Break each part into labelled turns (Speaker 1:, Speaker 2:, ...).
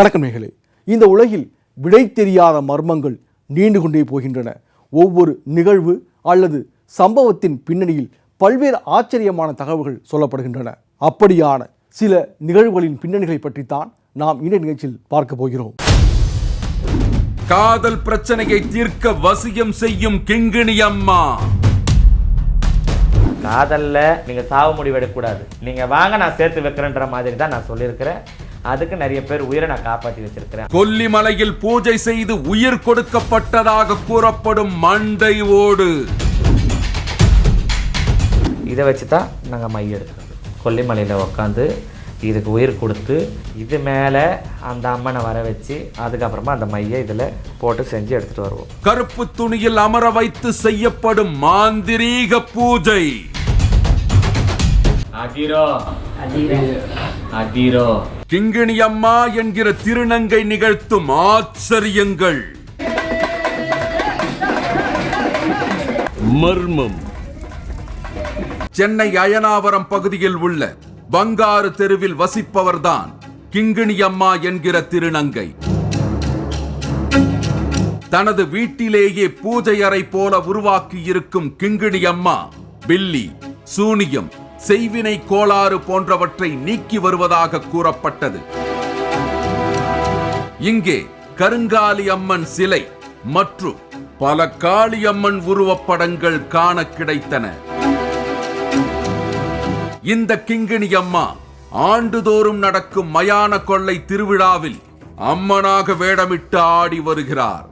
Speaker 1: வணக்கம் இந்த உலகில் விடை தெரியாத மர்மங்கள் நீண்டு கொண்டே போகின்றன. ஒவ்வொரு நிகழ்வு அல்லது சம்பவத்தின் பின்னணியில் பல்வேறு ஆச்சரியமான தகவல்கள் சொல்லப்படுகின்றன. அப்படியான சில நிகழ்வுகளின் பின்னணிகளை பற்றித்தான் நாம் இந்த நிகழ்ச்சியில் பார்க்க போகிறோம்.
Speaker 2: காதல் பிரச்சனையை தீர்க்க வசியம் செய்யும் கிங்கிணி அம்மா.
Speaker 3: காதல்ல நீங்க சாவு முடிவு எடுக்கக்கூடாது. நீங்க வாங்க நான் சேர்த்து வைக்கிறேன்ற மாதிரி தான் நான் சொல்லியிருக்கிறேன். அதுக்கு நிறைய பேர் உயிரை நான் காப்பாற்றி வச்சிருக்கிறேன்.
Speaker 2: கொல்லிமலையில் பூஜை செய்து உயிர் கொடுக்கப்பட்டதாக கூறப்படும் மண்டை ஓடு.
Speaker 3: இதை வச்சு தான் நாங்கள் மை எடுக்கிறது கொல்லிமலையில் உட்காந்து இதுக்கு உயிர் கொடுத்து இது மேலே அந்த அம்மனை வர வச்சு அதுக்கப்புறமா அந்த மையை இதில் போட்டு செஞ்சு எடுத்துகிட்டு வருவோம்.
Speaker 2: கருப்பு துணியில் அமர வைத்து செய்யப்படும் மாந்திரீக பூஜை.
Speaker 3: அதிரோ அதிரோ
Speaker 2: கிங்கிணி அம்மா என்கிற திருநங்கை நிகழ்த்தும் ஆச்சரியங்கள்.
Speaker 4: மர்மம்.
Speaker 2: சென்னை அயனாவரம் பகுதியில் உள்ள பங்காரு தெருவில் வசிப்பவர்தான் கிங்கிணி அம்மா என்கிற திருநங்கை. தனது வீட்டிலேயே பூஜை அறை போல உருவாக்கி இருக்கும் கிங்கிணி அம்மா பில்லி சூனியம் செய்வினை கோளாறு போன்றவற்றை நீக்கி வருவதாக கூறப்பட்டது. இங்கே கருங்காலி அம்மன் சிலை மற்றும் பல காளியம்மன் உருவப்படங்கள் காண கிடைத்தன. இந்த கிங்கிணி அம்மா ஆண்டுதோறும் நடக்கும் மயான கொள்ளை திருவிழாவில் அம்மனாக வேடமிட்டு ஆடி வருகிறார்.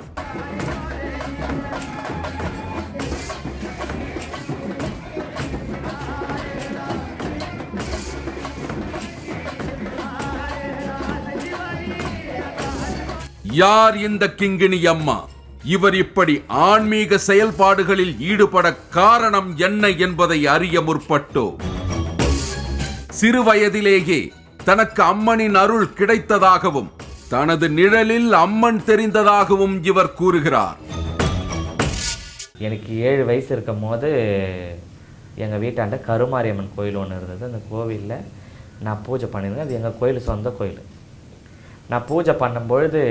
Speaker 2: யார் இந்த கிங்கிணி அம்மா? இவர் இப்படி ஆன்மீக செயல்பாடுகளில் ஈடுபட காரணம் என்ன என்பதை அறிய முற்பட்டோ? சிறு வயதிலேயே தனக்கு அம்மனின் அருள் கிடைத்ததாகவும் தனது நிழலில் அம்மன் தெரிந்ததாகவும் இவர் கூறுகிறார்.
Speaker 3: எனக்கு ஏழு வயசு இருக்கும் போது எங்கள் வீட்டாண்ட கருமாரியம்மன் கோயில் ஒன்று இருந்தது. அந்த கோவிலில் நான் பூஜை பண்ணியிருந்தேன். அது எங்கள் கோயில் சொந்த கோயில். நான் பூஜை பண்ணும்பொழுது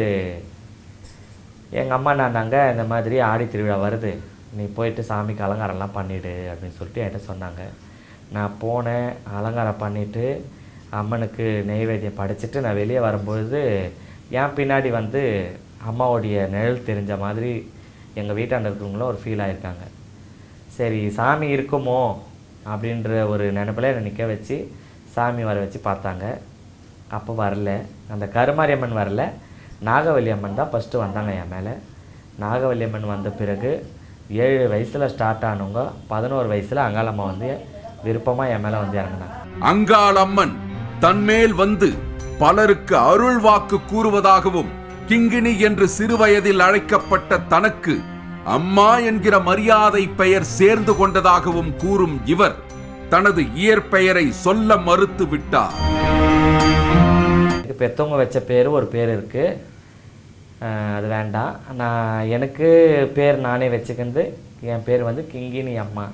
Speaker 3: எங்கள் அம்மா நானாங்க இந்த மாதிரி ஆடி திருவிழா வருது. நீ போயிட்டு சாமிக்கு அலங்காரம்லாம் பண்ணிவிடு அப்படின்னு சொல்லிட்டு என்கிட்ட சொன்னாங்க. நான் போனேன் அலங்காரம் பண்ணிவிட்டு அம்மனுக்கு நெய்வேத்தியம் படைச்சிட்டு நான் வெளியே வரும்பொழுது என் பின்னாடி வந்து அம்மாவுடைய நிழல் தெரிஞ்ச மாதிரி எங்கள் வீட்டாண்ட இருக்கிறவங்களும் ஒரு ஃபீல் ஆகிருக்காங்க சரி சாமி இருக்குமோ அப்படின்ற ஒரு நினப்பில் என்னை நிற்க வச்சு சாமி வர வச்சு பார்த்தாங்க. அப்போ வரல. அந்த கருமாரியம்மன் வரல. நாகவல்லி அம்மன் தான் ஃபஸ்ட்டு வந்தாங்க என் மேலே. நாகவல்லி அம்மன் வந்த பிறகு ஏழு வயசில் ஸ்டார்ட் ஆனவங்க பதினோரு வயசில் அங்காளம்மா வந்து விருப்பமாக என் மேலே வந்து இறங்குனாங்க.
Speaker 2: அங்காளம்மன் தன்மேல் வந்து பலருக்கு அருள் வாக்கு கூறுவதாகவும் கிங்கிணி என்று சிறுவயதில் அழைக்கப்பட்ட தனக்கு அம்மா என்கிற மரியாதை பெயர் சேர்ந்து கொண்டதாகவும் கூறும் இவர் தனது இயற்பெயரை சொல்ல மறுத்து விட்டார்.
Speaker 3: பெற்றவங்க வச்ச பேர் ஒரு பேர் இருக்குது அது வேண்டாம். நான் எனக்கு பேர் நானே வச்சுக்கிந்து என் பேர் வந்து கிங்கினி அம்மா.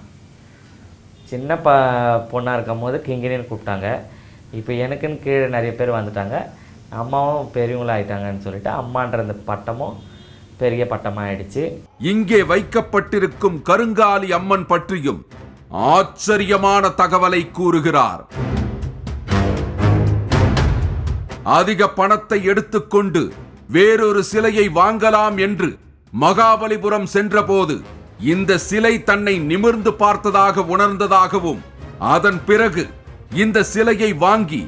Speaker 3: சின்ன ப பொண்ணாக இருக்கும் போது கிங்கினின்னு கூப்பிட்டாங்க. இப்போ எனக்குன்னு கீழே நிறைய பேர் வந்துட்டாங்க. அம்மாவும் பெரியவங்களா ஆயிட்டாங்கன்னு சொல்லிட்டு அம்மான்ற அந்த பட்டமும் பெரிய பட்டமாக ஆயிடுச்சு
Speaker 2: இங்கே வைக்கப்பட்டிருக்கும் கருங்காலி அம்மன் பற்றியும் ஆச்சரியமான தகவலை கூறுகிறார். அதிக பணத்தை எடுத்துக்கொண்டு வேறொரு சிலையை வாங்கலாம் என்று மகாபலிபுரம் சென்றபோது இந்த சிலை தன்னை நிமிர்ந்து பார்த்ததாக உணர்ந்ததாகவும் அதன் பிறகு இந்த சிலையை வாங்கி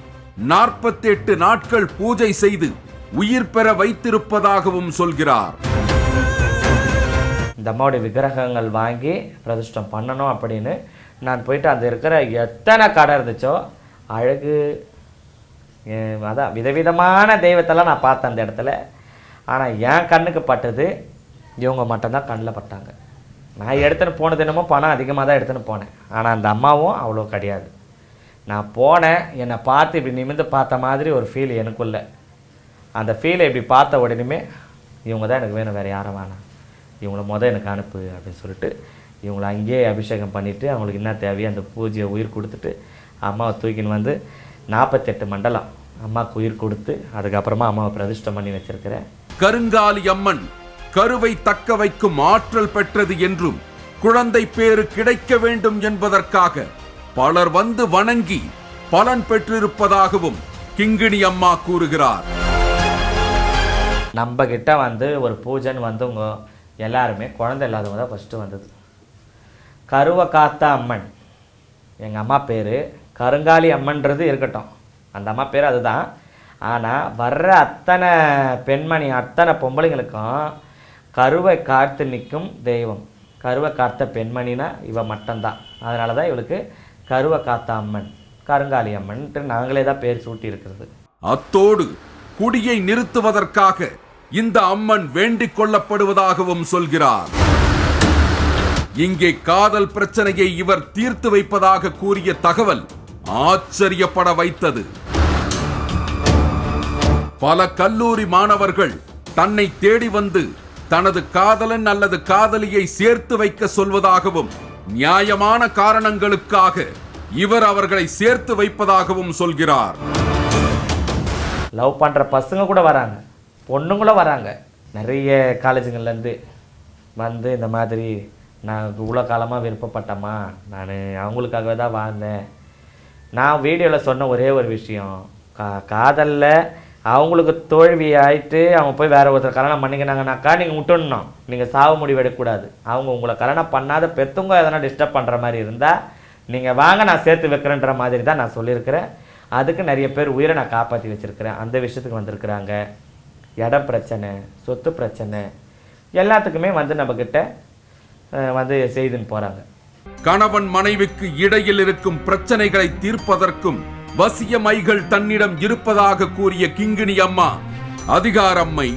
Speaker 2: 48 நாட்கள் பூஜை செய்து உயிர் பெற வைத்திருப்பதாகவும் சொல்கிறார்.
Speaker 3: இந்த அம்மாவுடைய விக்கிரகங்கள் வாங்கி பிரதிஷ்டம் பண்ணணும் அப்படின்னு நான் போயிட்டு அந்த இருக்கிற எத்தனை கடை இருந்துச்சோ அழகு அதான் விதவிதமான தெய்வத்தெல்லாம் நான் பார்த்தேன் அந்த இடத்துல. ஆனால் என் கண்ணுக்கு பட்டது இவங்க மட்டும்தான் கண்ணில் பட்டாங்க. நான் எடுத்துன்னு போனது என்னமோ பணம் அதிகமாக தான் எடுத்துன்னு போனேன். ஆனால் அந்த அம்மாவும் அவ்வளோ கிடையாது. நான் போனேன் என்னை பார்த்து இப்படி நிமிர்ந்து பார்த்த மாதிரி ஒரு ஃபீல் எனக்குள்ள. அந்த ஃபீலை இப்படி பார்த்த உடனேமே இவங்க தான் எனக்கு வேணும் வேறு யாரும் வேணாம். இவங்கள மொதல் எனக்கு அனுப்பு அப்படின்னு சொல்லிட்டு இவங்களை அங்கேயே அபிஷேகம் பண்ணிவிட்டு அவங்களுக்கு என்ன தேவையோ அந்த பூஜையை உயிர் கொடுத்துட்டு அம்மாவை தூக்கின்னு வந்து நாற்பத்தெட்டு மண்டலம் அம்மாவுக்கு உயிர் கொடுத்து அதுக்கப்புறமா அம்மாவை பிரதிஷ்டம் பண்ணி வச்சிருக்கிறேன்.
Speaker 2: கருங்காலி அம்மன் கருவை தக்க வைக்கும் ஆற்றல் பெற்றது என்றும் குழந்தை பேறு கிடைக்க வேண்டும் என்பதற்காக பலர் வந்து வணங்கி பலன் பெற்றிருப்பதாகவும் கிங்கிணி அம்மா கூறுகிறார்.
Speaker 3: நம்ம கிட்ட வந்து ஒரு பூஜைன்னு வந்தவங்க எல்லாருமே குழந்தை இல்லாதவங்க தான் ஃபஸ்ட்டு வந்தது. கருவ காத்த அம்மன். எங்கள் அம்மா பேர் கருங்காலி அம்மன்றது இருக்கட்டும். அந்த அம்மா பேர் அதுதான். ஆனால் வர்ற அத்தனை பெண்மணி அத்தனை பொம்பளைங்களுக்கும் கருவை காத்து நிற்கும் தெய்வம். கருவை காத்த பெண்மணினா இவ மட்டும்தான். அதனால தான் இவளுக்கு கருவை காத்த அம்மன் கருங்காலி அம்மன்ட்டு நாங்களே தான் பேர் சூட்டி இருக்கிறது.
Speaker 2: அத்தோடு குடியை நிறுத்துவதற்காக இந்த அம்மன் வேண்டிக் கொள்ளப்படுவதாகவும் சொல்கிறார். இங்கே காதல் பிரச்சனையை இவர் தீர்த்து வைப்பதாக கூறிய தகவல் ஆச்சரியப்பட வைத்தது. பல கல்லூரி மாணவர்கள் தன்னை தேடி வந்து தனது காதலன் அல்லது காதலியை சேர்த்து வைக்க சொல்வதாகவும் நியாயமான காரணங்களுக்காக இவர் அவர்களை சேர்த்து வைப்பதாகவும் சொல்கிறார்.
Speaker 3: லவ் பண்ணுற பசங்க கூட வராங்க. பொண்ணுங்களும் வராங்க. நிறைய காலேஜுங்கள்லேருந்து வந்து இந்த மாதிரி நான் இவ்வளோ காலமாக விருப்பப்பட்டம்மா. நான் அவங்களுக்காகவே தான் வாழ்ந்தேன். நான் வீடியோவில் சொன்ன ஒரே ஒரு விஷயம். கா காதலில் அவங்களுக்கு தோல்வி ஆயிட்டு அவங்க போய் வேறு ஒருத்தர் கல்யாணம் பண்ணிக்கினாங்கனாக்கா நீங்கள் விட்டுணும் நீங்கள் சாவு முடிவு எடுக்கக்கூடாது. அவங்க உங்களை கல்யாணம் பண்ணாத பெற்றவங்க எதனா டிஸ்டர்ப் பண்ணுற மாதிரி இருந்தால் நீங்கள் வாங்க நான் சேர்த்து வைக்கிறேன்ற மாதிரி தான் நான் சொல்லியிருக்கிறேன். அதுக்கு நிறைய பேர் உயிரை நான் காப்பாற்றி வச்சுருக்கிறேன். அந்த விஷயத்துக்கு வந்திருக்கிறாங்க. இடம் பிரச்சனை சொத்து பிரச்சனை எல்லாத்துக்குமே வந்து நம்மக்கிட்ட வந்து செய்துன்னு போகிறாங்க
Speaker 2: கணவன் மனைவிக்கு இடையில் இருக்கும் பிரச்சனைகளை தீர்ப்பதற்கும் வசியமைகள் தன்னிடம் இருப்பதாக கூறிய கிங்கிணி அம்மா அதிகாரம்மை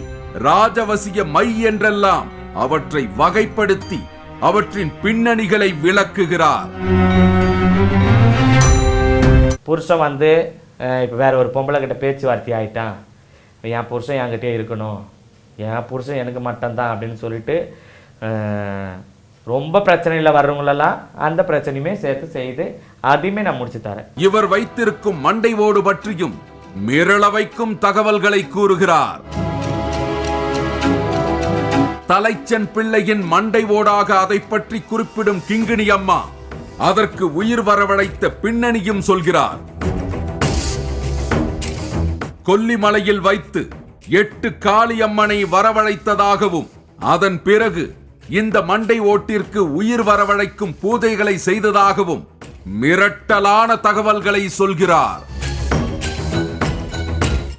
Speaker 2: ராஜவசிய மை என்றெல்லாம் அவற்றை வகைப்படுத்தி அவற்றின் பின்னணிகளை விளக்குகிறார்.
Speaker 3: புருஷன் வந்து இப்போ வேற ஒரு பொம்பளை கிட்ட பேச்சுவார்த்தை ஆயிட்டான். என் புருஷன் என்கிட்டயே இருக்கணும். என் புருஷன் எனக்கு மட்டும்தான் அப்படின்னு சொல்லிட்டு ரொம்ப பிரச்சனையில் வர்றவங்களெல்லாம் அந்த பிரச்சனையுமே சேர்த்து செய்து அதையுமே நான் முடிச்சு தரேன்.
Speaker 2: இவர் வைத்திருக்கும் மண்டை ஓடு பற்றியும் மிரள வைக்கும் தகவல்களை கூறுகிறார். தலைச்சன் பிள்ளையின் மண்டை ஓடாக அதை பற்றி குறிப்பிடும் கிங்கிணி அம்மா அதற்கு உயிர் வரவழைத்த பின்னணியும் சொல்கிறார். கொல்லிமலையில் வைத்து எட்டு காளியம்மனை வரவழைத்ததாகவும் அதன் பிறகு இந்த மண்டை ஓட்டிற்கு உயிர் வரவழைக்கும் பூஜைகளை செய்ததாகவும் மிரட்டலான தகவல்களை சொல்கிறார்.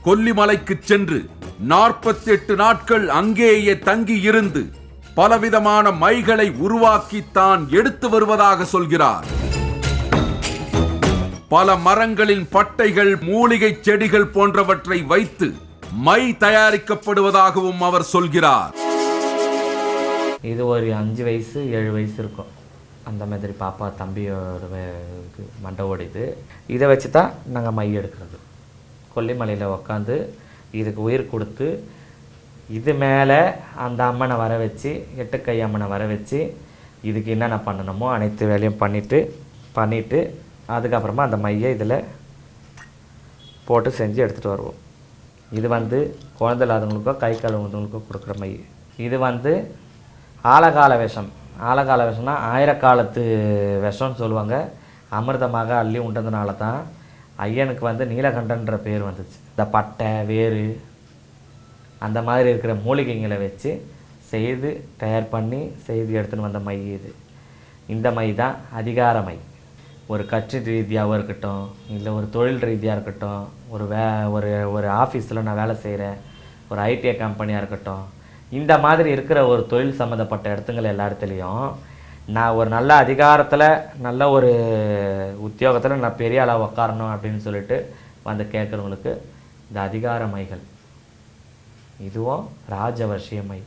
Speaker 2: கொல்லிமலைக்கு சென்று 48 நாட்கள் அங்கேயே தங்கி இருந்து பலவிதமான மைகளை உருவாக்கி தான் எடுத்து வருவதாக சொல்கிறார். பல மரங்களின் பட்டைகள் மூலிகை செடிகள் போன்றவற்றை வைத்து மை தயாரிக்கப்படுவதாகவும் அவர் சொல்கிறார்.
Speaker 3: இது ஒரு அஞ்சு வயசு ஏழு வயசு இருக்கும். அந்த மாதிரி பாப்பா தம்பியோட மண்டை இது மண்டவோட இது இதை வச்சு தான் நாங்கள் மை எடுக்கிறது. கொல்லிமலையில் உக்காந்து இதுக்கு உயிர் கொடுத்து இது மேலே அந்த அம்மனை வர வச்சு எட்டுக்கை அம்மனை வர வச்சு இதுக்கு என்னென்ன பண்ணணுமோ அனைத்து வேலையும் பண்ணிவிட்டு பண்ணிவிட்டு அதுக்கப்புறமா அந்த மையை இதில் போட்டு செஞ்சு எடுத்துகிட்டு வருவோம். இது வந்து குழந்தை இல்லாதவங்களுக்கோ கை கழுவுறவங்களுக்கோ கொடுக்குற மை. இது வந்து ஆலகால விஷம். ஆலகால விஷம்னா ஆயிரக்காலத்து விஷம்னு சொல்லுவாங்க. அமிர்தமாக அள்ளி உண்டதுனால தான் ஐயனுக்கு வந்து நீலகண்டன்ற பேர் வந்துச்சு. இந்த பட்டை வேறு அந்த மாதிரி இருக்கிற மூலிகைங்களை வச்சு செய்து தயார் பண்ணி செய்து எடுத்துன்னு வந்த மை இது. இந்த மை தான் அதிகார மை. ஒரு கட்சி ரீதியாகவும் இருக்கட்டும் இல்லை ஒரு தொழில் ரீதியாக இருக்கட்டும் ஒரு வே ஒரு ஒரு ஆஃபீஸில் நான் வேலை செய்கிறேன் ஒரு ஐடிஐ கம்பெனியாக இருக்கட்டும் இந்த மாதிரி இருக்கிற ஒரு தொழில் சம்மந்தப்பட்ட இடத்துங்கள் எல்லா இடத்துலையும் நான் ஒரு நல்ல அதிகாரத்தில் நல்ல ஒரு உத்தியோகத்தில் நான் பெரிய அளவு உக்காரணும் அப்படின்னு சொல்லிட்டு வந்து கேட்குறவங்களுக்கு இந்த அதிகார மைகள். இதுவும் ராஜவர்ஷிய மை.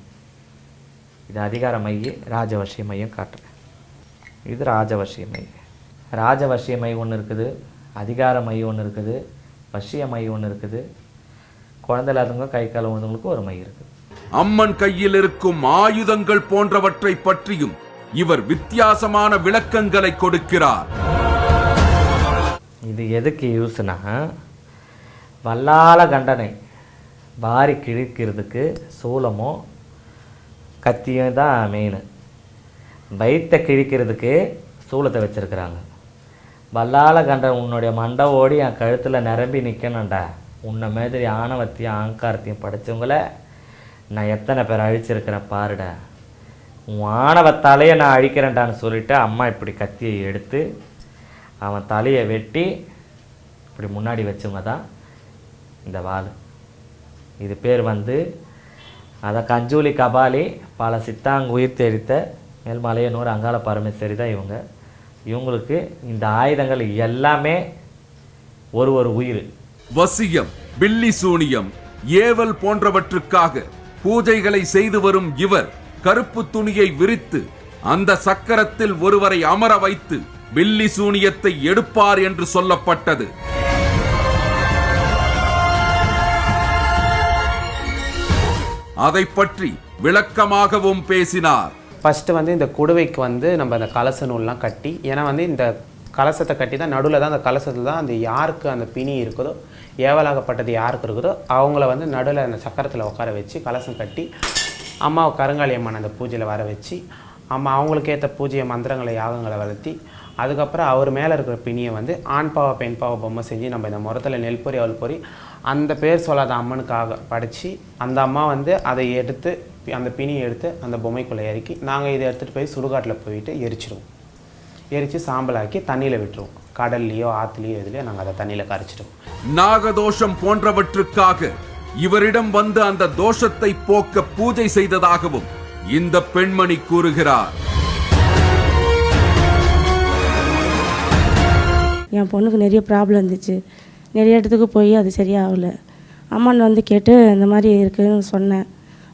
Speaker 3: இது அதிகார மை ராஜவர்ஷிய மையும் காட்டுறேன். இது ராஜவர்ஷிய மை. ராஜவர்ஷிய மை ஒன்று இருக்குது அதிகார மை ஒன்று இருக்குது வர்ஷிய மை ஒன்று இருக்குது. குழந்தை இல்லாதவங்க கை கால் விழுந்தவங்களுக்கு ஒரு மை இருக்குது.
Speaker 2: அம்மன் கையில் இருக்கும் ஆயுதங்கள் போன்றவற்றை பற்றியும் இவர் வித்தியாசமான விளக்கங்களை கொடுக்கிறார்.
Speaker 3: இது எதுக்கு யூஸ்னா வல்லால கண்டனை பாரி கிழிக்கிறதுக்கு சூலமும் கத்தியும் தான் மெயின் வயிற்றை கிழிக்கிறதுக்கு சூளத்தை வச்சுருக்குறாங்க. வல்லால கண்டன் உன்னுடைய மண்டை ஓடி என் கழுத்தில் நிரம்பி நிற்கணும்டா உன்னை மாதிரி ஆணவத்தையும் ஆங்காரத்தையும் படைச்சவங்கள நான் எத்தனை பேர் அழிச்சிருக்கிறேன் பாருடா. உன் ஆணவத்தாலேயே நான் அழிக்கிறேன்டான்னு சொல்லிட்டு அம்மா இப்படி கத்தியை எடுத்து அவன் தலையை வெட்டி இப்படி முன்னாடி வச்சவங்க தான் இந்த வாள். இது பேர் வந்து அதை கஞ்சூலி கபாலி பல சித்தாங்க உயிர் தெரித்த மேல்மலையனூர் அங்காள பரமேஸ்வரி தான் இவங்க. இவங்களுக்கு இந்த ஆயுதங்கள் எல்லாமே ஒரு ஒரு உயிர்.
Speaker 2: வசியம் பில்லி சூனியம் ஏவல் போன்றவற்றுக்காக பூஜைகளை செய்து வரும் இவர் கருப்பு துணியை விரித்து அந்த சக்கரத்தில் ஒருவரை அமர வைத்து பில்லி சூனியத்தை எடுப்பார் என்று சொல்லப்பட்டது. அதை பற்றி விளக்கமாகவும் பேசினார்.
Speaker 4: ஃபஸ்ட்டு வந்து இந்த குடுவைக்கு வந்து நம்ம அந்த கலச நூல்லாம் கட்டி ஏன்னா வந்து இந்த கலசத்தை கட்டி தான் நடுவில் தான் அந்த கலசத்தில் தான் அந்த யாருக்கு அந்த பிணி இருக்குதோ ஏவலாகப்பட்டது யாருக்கு இருக்குதோ அவங்கள வந்து நடுவில் அந்த சக்கரத்தில் உட்கார வச்சு கலசம் கட்டி அம்மாவை கருங்காலி அம்மன் அந்த பூஜையில் வர வச்சு அம்மா அவங்களுக்கு ஏற்ற பூஜையை மந்திரங்களை யாகங்களை வளர்த்தி அதுக்கப்புறம் அவர் மேலே இருக்கிற பிணியை வந்து ஆண் பாவ பெண் பாவ பொம்மை செஞ்சு நம்ம இந்த முறத்தில் நெல் பொறி அவள் பொறி அந்த பேர் சொல்லாத அம்மனுக்காக படைச்சி அந்த அம்மா வந்து அதை எடுத்து அந்த பிணியை எடுத்து அந்த பொம்மைக்குள்ளே இறக்கி நாங்கள் இதை எடுத்துகிட்டு போய் சுடுகாட்டில் போயிட்டு எரிச்சிடுவோம் எரித்து சாம்பலாக்கி தண்ணியில் விட்டுருவோம் கடல்லையோ ஆற்றுலையோ எதுலையோ நாங்கள் அதை தண்ணியில் கரைச்சிடுவோம்.
Speaker 2: நாகதோஷம் போன்றவற்றுக்காக இவரிடம் வந்து அந்த தோஷத்தை போக்க பூஜை செய்ததாகவும் இந்த பெண்மணி கூறுகிறார்.
Speaker 5: என் பொண்ணுக்கு நிறைய ப்ராப்ளம் இருந்துச்சு. நிறைய இடத்துக்கு போய் அது சரியாகல. அம்மான் வந்து கேட்டு இந்த மாதிரி இருக்குன்னு சொன்னேன்.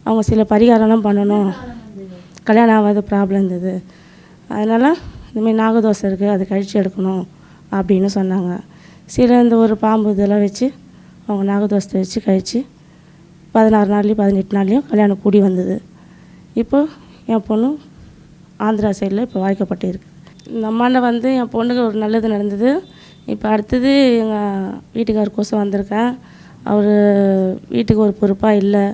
Speaker 5: அவங்க சில பரிகாரம்லாம் பண்ணணும். கல்யாணம் ஆகாத ப்ராப்ளம் இருந்தது. அதனால் இதுமாரி நாகதோசை இருக்குது அது கழித்து எடுக்கணும் அப்படின்னு சொன்னாங்க. சில இந்த ஒரு பாம்பு இதெல்லாம் வச்சு அவங்க நாகதோசத்தை வச்சு கழித்து பதினாறு நாள்லேயும் பதினெட்டு நாள்லேயும் கல்யாணம் கூடி வந்தது. இப்போ என் பொண்ணு ஆந்திரா சைடில் இப்போ வாய்க்கப்பட்டிருக்கு. இந்த அம்மாண்ட வந்து என் பொண்ணுக்கு ஒரு நல்லது நடந்தது. இப்போ அடுத்தது எங்கள் வீட்டுக்காரருக்கோசம் வந்திருக்கேன். அவர் வீட்டுக்கு ஒரு பொறுப்பாக இல்லை.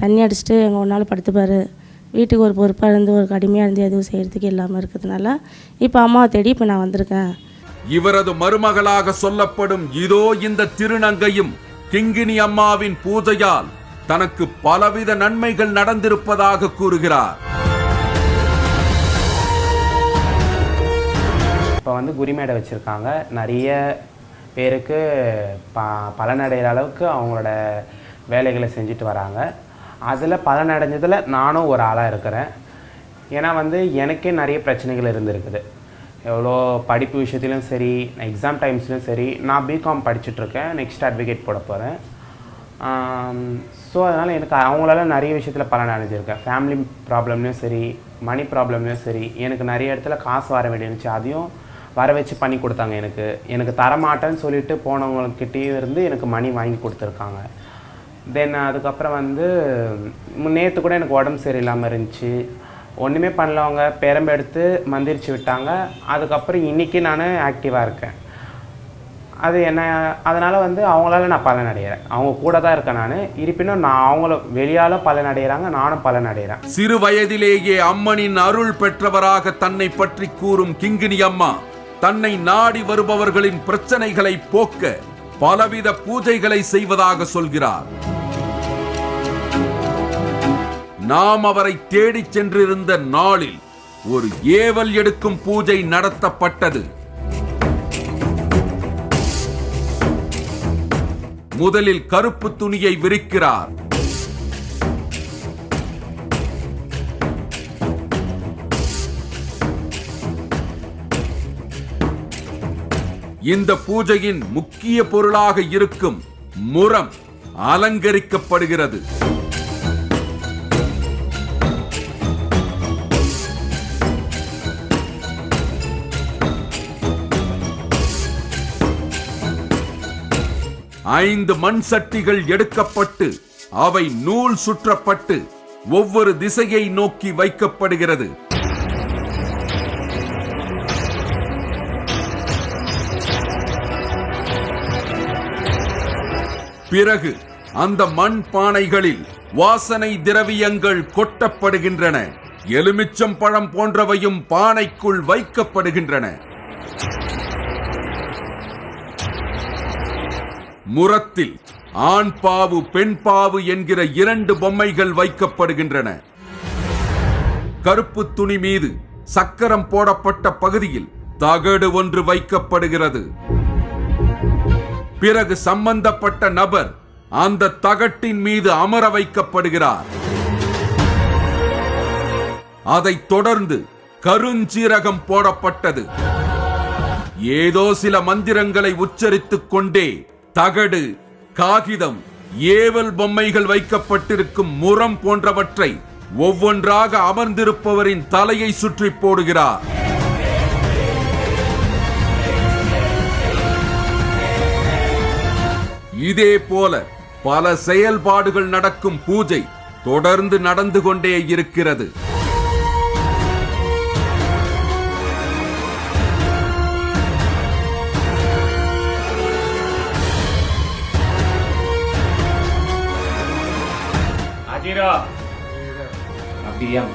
Speaker 5: தண்ணி அடிச்சுட்டு எங்கள் ஒரு நாள் படுத்துப்பார். வீட்டுக்கு ஒரு பொறுப்பாக இருந்து ஒரு கடுமையாக இருந்து எதுவும் செய்கிறதுக்கு இல்லாமல் இருக்கிறதுனால இப்போ அம்மாவை தேடி இப்போ நான் வந்திருக்கேன்.
Speaker 2: இவரது மருமகளாக சொல்லப்படும் இதோ இந்த திருநங்கையும் கிங்கினி அம்மாவின் பூஜையால் தனக்கு பலவித நன்மைகள் நடந்திருப்பதாக கூறுகிறார்.
Speaker 4: இப்போ வந்து குறிமேடை வச்சுருக்காங்க. நிறைய பேருக்கு ப பலனடைகிற அளவுக்கு அவங்களோட வேலைகளை செஞ்சுட்டு வராங்க. அதில் பலனடைஞ்சதில் நானும் ஒரு ஆளாக இருக்கிறேன். ஏன்னா வந்து எனக்கே நிறைய பிரச்சனைகள் இருந்திருக்குது. எவ்வளோ படிப்பு விஷயத்துலையும் சரி எக்ஸாம் டைம்ஸ்லையும் சரி நான் பிகாம் படிச்சுட்ருக்கேன். நெக்ஸ்ட் அட்வொகேட் போட போகிறேன் ஸோ அதனால் எனக்கு அவங்களால நிறைய விஷயத்தில் பலன் அடைஞ்சிருக்கேன் ஃபேமிலி ப்ராப்ளம்லேயும் சரி மணி ப்ராப்ளம்லேயும் சரி எனக்கு நிறைய இடத்துல காசு வர வேண்டியிருந்துச்சு அதையும் வர வச்சு பண்ணி கொடுத்தாங்க எனக்கு. எனக்கு தரமாட்டேன்னு சொல்லிட்டு போனவங்கக்கிட்டேயும் இருந்து எனக்கு மணி வாங்கி கொடுத்துருக்காங்க. தென் அதுக்கப்புறம் வந்து நேற்று கூட எனக்கு உடம்பு சரியில்லாமல் இருந்துச்சு. ஒன்றுமே பண்ணல அவங்க. பெரம்பு எடுத்து மந்திரிச்சு விட்டாங்க. அதுக்கப்புறம் இன்றைக்கி நான் ஆக்டிவாக இருக்கேன். அது என்ன அதனால் வந்து அவங்களால நான் பலன் அடைகிறேன் அவங்க கூட தான் இருக்கேன் நான். இருப்பினும் நான் அவங்கள வெளியாலும் பலன் அடைகிறாங்க நானும் பலன் அடைகிறேன்
Speaker 2: சிறு வயதிலேயே அம்மனின் அருள் பெற்றவராக தன்னை பற்றி கூறும் கிங்கினி அம்மா தன்னை நாடி வருபவர்களின் பிரச்சனைகளை போக்க பலவித பூஜைகளை செய்வதாக சொல்கிறார். நாம் அவரை தேடிச் சென்றிருந்த நாளில் ஒரு ஏவல் எடுக்கும் பூஜை நடத்தப்பட்டது. முதலில் கருப்பு துணியை விரிக்கிறார். இந்த பூஜையின் முக்கிய பொருளாக இருக்கும் முரம் அலங்கரிக்கப்படுகிறது. ஐந்து மண் சட்டிகள் எடுக்கப்பட்டு அவை நூல் சுற்றப்பட்டு ஒவ்வொரு திசையை நோக்கி வைக்கப்படுகிறது. பிறகு அந்த மண் பானைகளில் வாசனை திரவியங்கள் கொட்டப்படுகின்றன. எலுமிச்சம் பழம் போன்றவையும் பானைக்குள் வைக்கப்படுகின்றன. முரத்தில் ஆண் பாவு பெண் பாவு என்கிற இரண்டு பொம்மைகள் வைக்கப்படுகின்றன. கருப்பு துணி மீது சக்கரம் போடப்பட்ட பகுதியில் தகடு ஒன்று வைக்கப்படுகிறது. பிறகு சம்பந்தப்பட்ட நபர் அந்த தகட்டின் மீது அமர வைக்கப்படுகிறார். அதைத் தொடர்ந்து கருஞ்சீரகம் போடப்பட்டது. ஏதோ சில மந்திரங்களை உச்சரித்துக் கொண்டே தகடு காகிதம் ஏவல் பொம்மைகள் வைக்கப்பட்டிருக்கும் முறம் போன்றவற்றை ஒவ்வொன்றாக அமர்ந்திருப்பவரின் தலையை சுற்றி போடுகிறார். இதே போல பல செயல்பாடுகள் நடக்கும் பூஜை தொடர்ந்து நடந்து கொண்டே இருக்கிறது.
Speaker 3: அதிரா அபியம்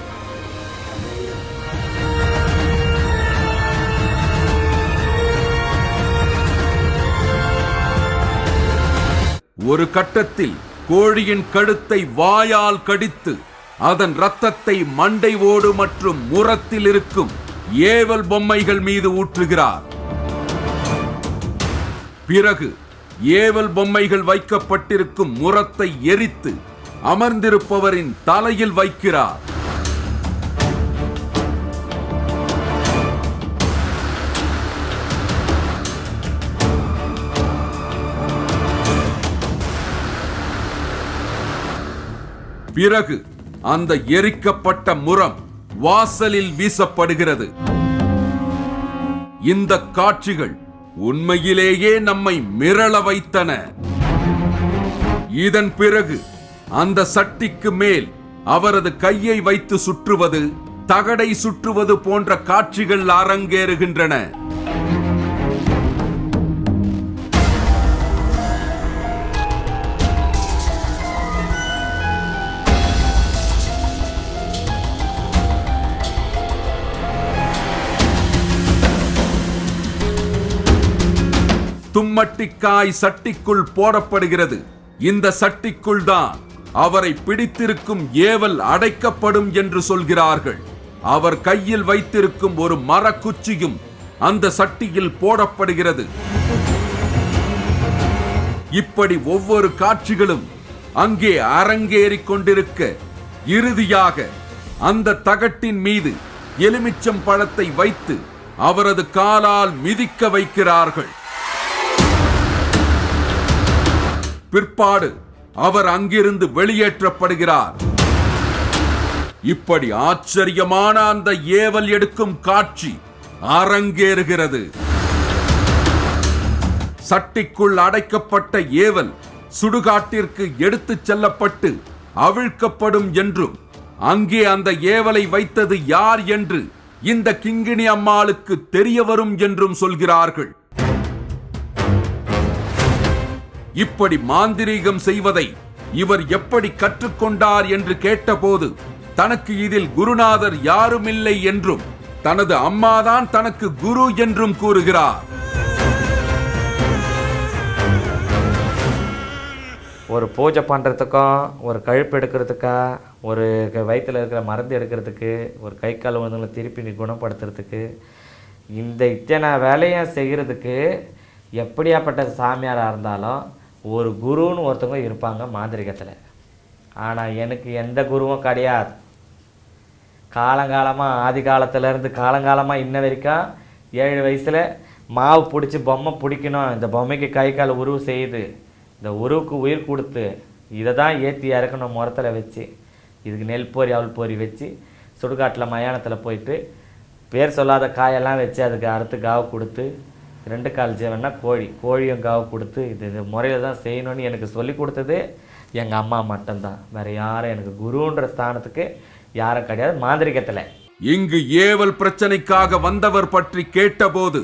Speaker 2: ஒரு கட்டத்தில் கோழியின் கழுத்தை வாயால் கடித்து அதன் ரத்தத்தை மண்டை ஓடு மற்றும் முரத்தில் இருக்கும் ஏவல் பொம்மைகள் மீது ஊற்றுகிறார். பிறகு ஏவல் பொம்மைகள் வைக்கப்பட்டிருக்கும் முரத்தை எரித்து அமர்ந்திருப்பவரின் தலையில் வைக்கிறார். பிறகு அந்த எரிக்கப்பட்ட முறம் வாசலில் வீசப்படுகிறது. இந்த காட்சிகள் உண்மையிலேயே நம்மை மிரள வைத்தன. இதன் பிறகு அந்த சட்டிக்கு மேல் அவரது கையை வைத்து சுற்றுவது தகடை சுற்றுவது போன்ற காட்சிகள் அரங்கேறுகின்றன. தும்மட்டிக்காய் சட்டிக்குள் போடப்படுகிறது. இந்த சட்டிக்குள் தான் அவரை பிடித்திருக்கும் ஏவல் அடைக்கப்படும் என்று சொல்கிறார்கள். அவர் கையில் வைத்திருக்கும் ஒரு மரக்குச்சியும் அந்த சட்டியில் போடப்படுகிறது. இப்படி ஒவ்வொரு காட்சிகளும் அங்கே அரங்கேறிக் கொண்டிருக்க இறுதியாக அந்த தகட்டின் மீது எலுமிச்சம் பழத்தை வைத்து அவரது காலால் மிதிக்க வைக்கிறார்கள். பிற்பாடு அவர் அங்கிருந்து வெளியேற்றப்படுகிறார். இப்படி ஆச்சரியமான அந்த ஏவல் எடுக்கும் காட்சி அரங்கேறுகிறது. சட்டிக்குள் அடைக்கப்பட்ட ஏவல் சுடுகாட்டிற்கு எடுத்துச் செல்லப்பட்டு அவிழ்க்கப்படும் என்றும் அங்கே அந்த ஏவலை வைத்தது யார் என்று இந்த கிங்கிணி அம்மாளுக்கு தெரிய வரும் என்றும் சொல்கிறார்கள். இப்படி மாந்திரீகம் செய்வதை இவர் எப்படி கற்றுக்கொண்டார் என்று கேட்டபோது தனக்கு இதில் குருநாதர் யாருமில்லை என்றும் தனது அம்மாதான் தனக்கு குரு என்றும் கூறுகிறார்.
Speaker 3: ஒரு பூஜை பண்ணுறதுக்கும் ஒரு கழுப்பு எடுக்கிறதுக்கா ஒரு வயிற்றில் இருக்கிற மருந்து எடுக்கிறதுக்கு ஒரு கை கால் உணவுகளை திருப்பி குணப்படுத்துறதுக்கு இந்த இத்தனை வேலையும் செய்கிறதுக்கு எப்படியாப்பட்ட சாமியாராக இருந்தாலும் ஒரு குருன்னு ஒருத்தவங்க இருப்பாங்க மாந்திரிகத்தில். ஆனால் எனக்கு எந்த குருவும் கிடையாது. காலங்காலமாக ஆதி காலத்துலேருந்து காலங்காலமாக இன்ன வரைக்கும் ஏழு வயசில் மாவு பிடிச்சி பொம்மை பிடிக்கணும். இந்த பொம்மைக்கு கை கால் உருவு செய்யுது இந்த உருவுக்கு உயிர் கொடுத்து இதை தான் ஏற்றி இறக்கணும் முரத்தில் வச்சு இதுக்கு நெல் போரி அவள் பொரி வச்சு சுடுகாட்டில் மயானத்தில் போயிட்டு பேர் சொல்லாத காயெல்லாம் வச்சு அதுக்கு அறுத்து காவு கொடுத்து ரெண்டு கால் ஜீவன்னா கோழி. கோழியும் காவு கொடுத்து இது இது முறையில் தான் செய்யணும்னு எனக்கு சொல்லி கொடுத்தது எங்கள் அம்மா மட்டும்தான். வேறு யாரும் எனக்கு குருன்ற ஸ்தானத்துக்கு யாரும் கிடையாது மாந்திரிகத்தில்.
Speaker 2: இங்கு ஏவல் பிரச்சனைக்காக வந்தவர் பற்றி கேட்டபோது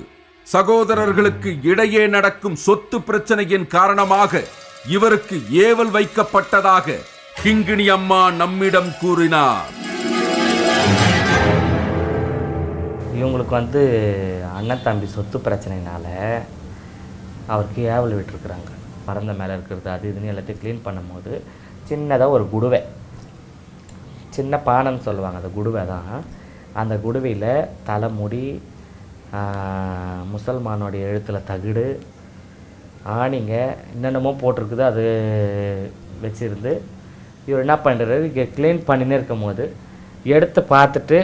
Speaker 2: சகோதரர்களுக்கு இடையே நடக்கும் சொத்து பிரச்சனையின் காரணமாக இவருக்கு ஏவல் வைக்கப்பட்டதாக கிங்கிணி அம்மா நம்மிடம் கூறினார்.
Speaker 3: இவங்களுக்கு வந்து அண்ணன் தம்பி சொத்து பிரச்சனைனால அவருக்கு ஏவல் விட்டுருக்குறாங்க. பறந்த மேலே இருக்கிறது அது இதுன்னு எல்லாத்தையும் க்ளீன் பண்ணும்போது சின்னதாக ஒரு குடுவை. சின்ன பானைன்னு சொல்லுவாங்க அந்த குடுவை தான். அந்த குடுவையில் தலைமுடி ஆஹ், முசல்மானோடைய எழுத்தில் தகுடு ஆணிங்க என்னென்னமோ போட்டிருக்குது அது வச்சிருந்து இவர் என்ன பண்ணுறாரு இங்கே க்ளீன் பண்ணினே இருக்கும் போது எடுத்து பார்த்துட்டு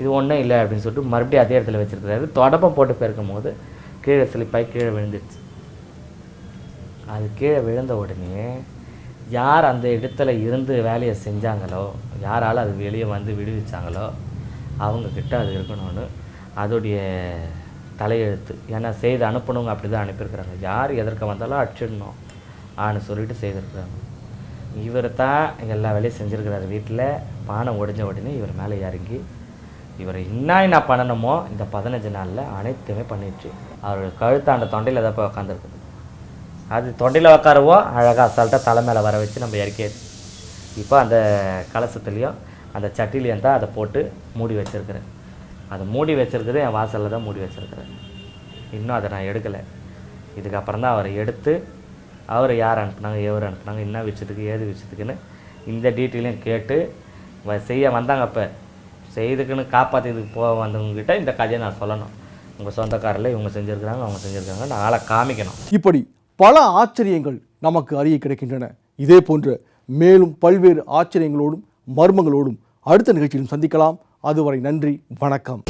Speaker 3: இது ஒன்றும் இல்லை அப்படின்னு சொல்லிட்டு மறுபடியும் அதே இடத்துல வச்சுருக்கிறாரு. தொடப்பம் போட்டு போயிருக்கும் போது கீழே சிலிப்பாய் கீழே விழுந்துடுச்சு அது கீழே விழுந்த உடனே யார் அந்த இடத்துல இருந்து வேலையை செஞ்சாங்களோ யாரால் அது வெளியே வந்து விடுவிச்சாங்களோ அவங்கக்கிட்ட அது இருக்கணும்னு அதோடைய தலையெழுத்து. ஏன்னா செய்து அனுப்பணுங்க அப்படி தான் அனுப்பியிருக்கிறாங்க. யார் எதற்கு வந்தாலும் அடிச்சிடணும் ஆன்னு சொல்லிட்டு செய்திருக்கிறாங்க. இவர் தான் எல்லா வேலையும் செஞ்சுருக்கிறாரு வீட்டில். பானை உடைஞ்ச உடனே இவர் மேலே இறங்கி இவர் என்ன என்ன பண்ணணுமோ இந்த பதினஞ்சு நாளில் அனைத்துமே பண்ணிடுச்சு. கழுத்தை அந்த தொண்டையில் தான் போய் உட்காந்துருக்குது அது தொண்டையில் உட்காரவோ அழகாக அசால்ட்டாக தலை மேலே வர வச்சு நம்ம இறக்கியாச்சு இப்போ அந்த கலசத்துலேயும் அந்த சட்டிலையும் தான் அதை போட்டு மூடி வச்சுருக்கிறேன். அதை மூடி வச்சிருக்கிறது என் வாசலில் தான் மூடி வச்சுருக்குறேன். இன்னும் அதை நான் எடுக்கலை. இதுக்கப்புறம் தான் அவரை எடுத்து அவர் யார் அனுப்புனாங்க எவர் அனுப்புனாங்க என்ன விஷயத்துக்கு ஏது விஷயத்துக்குன்னு இந்த டீட்டெயிலையும் கேட்டு வ- செய்ய வந்தாங்க அப்போ. செய்துக்குன்னு காப்பாற்றிதுக்கு போக வந்தவங்ககிட்ட இந்த கதையை நான் சொல்லணும். உங்கள் சொந்தக்காரில் இவங்க செஞ்சுருக்கிறாங்க அவங்க செஞ்சுருக்காங்க நான் ஆளை காமிக்கணும்.
Speaker 1: இப்படி பல ஆச்சரியங்கள் நமக்கு அறிய கிடைக்கின்றன. இதே போன்ற மேலும் பல்வேறு ஆச்சரியங்களோடும் மர்மங்களோடும் அடுத்த நிகழ்ச்சியிலும் சந்திக்கலாம். அதுவரை நன்றி வணக்கம்.